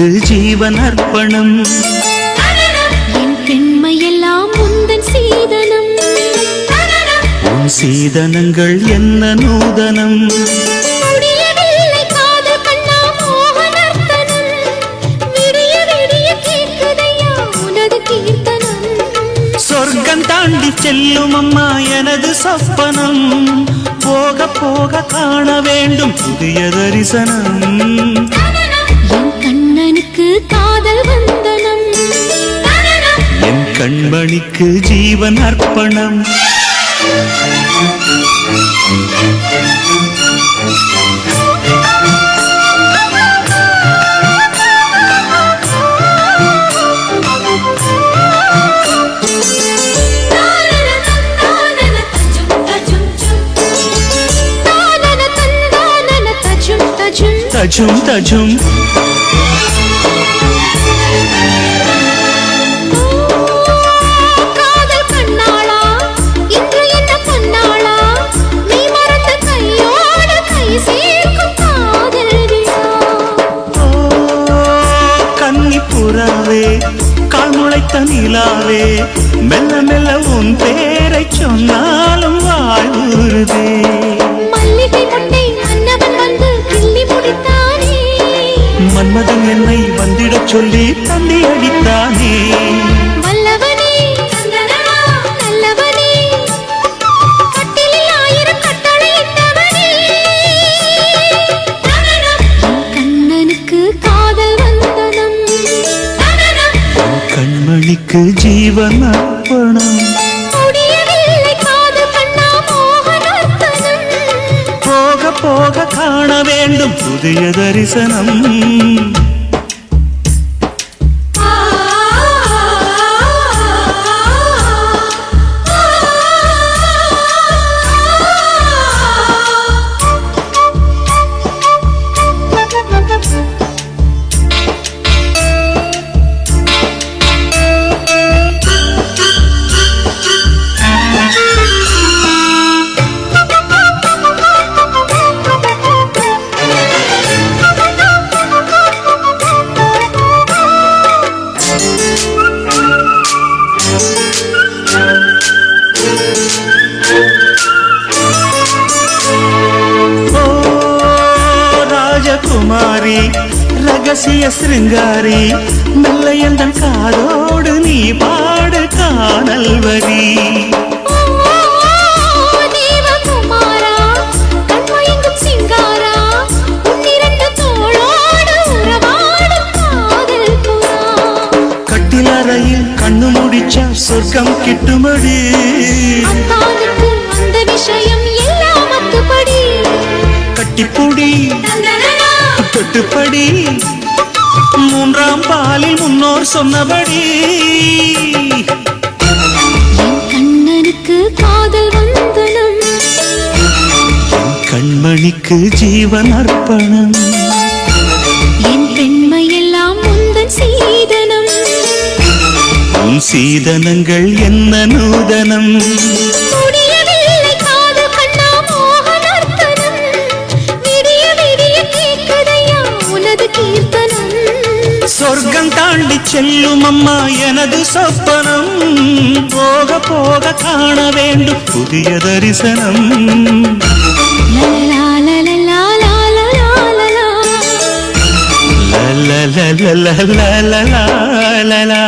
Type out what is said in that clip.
கண்மணிக்கு ஜீவன் அர்ப்பணம். என் பெண்மையெல்லாம் முந்தன் சீதனம். உன் சீதனங்கள் என்ன நூதனம்? சொர்க்கம் தாண்டி செல்லும் அம்மா எனது சொப்பனம். போக போக காண வேண்டும் புதிய தரிசனம். கண்மணிக்கு ஜீவன் அர்ப்பணம் தானன தந்தானன தஜும் தஜும் புறாவே கால் முளைத்த நிலாவே மெல்ல மெல்ல உன் பேரை சொன்னாலும் வாழ்வுறுதே கண்மணிக்கு ஜீவன் அர்ப்பணம் போக போக காண வேண்டும் புதிய தரிசனம். ரகசிய சிருங்காரி மெல்ல எந்த காதோடு நீ பாடு காணல் வரி. கட்டிலறையில் கண்ணு முடிச்சா சொர்க்கம் கிட்டுமடி. விஷயம் எல்லாம் கட்டிப்புடி. தொட்டுப்படி மூன்றாம் பாலில் முன்னோர் சொன்னபடி. கண்ணனுக்கு காதல் வந்தனம். கண்மணிக்கு ஜீவன் அர்ப்பணம். என் பெண்மையெல்லாம் முந்தன் சீதனம். உன் சீதனங்கள் என்ன நூதனம். ஆண்டி செல்லும் அம்மா எனது சொப்பனம் போக போக காண வேண்டும் புதிய தரிசனம் la la la la la la la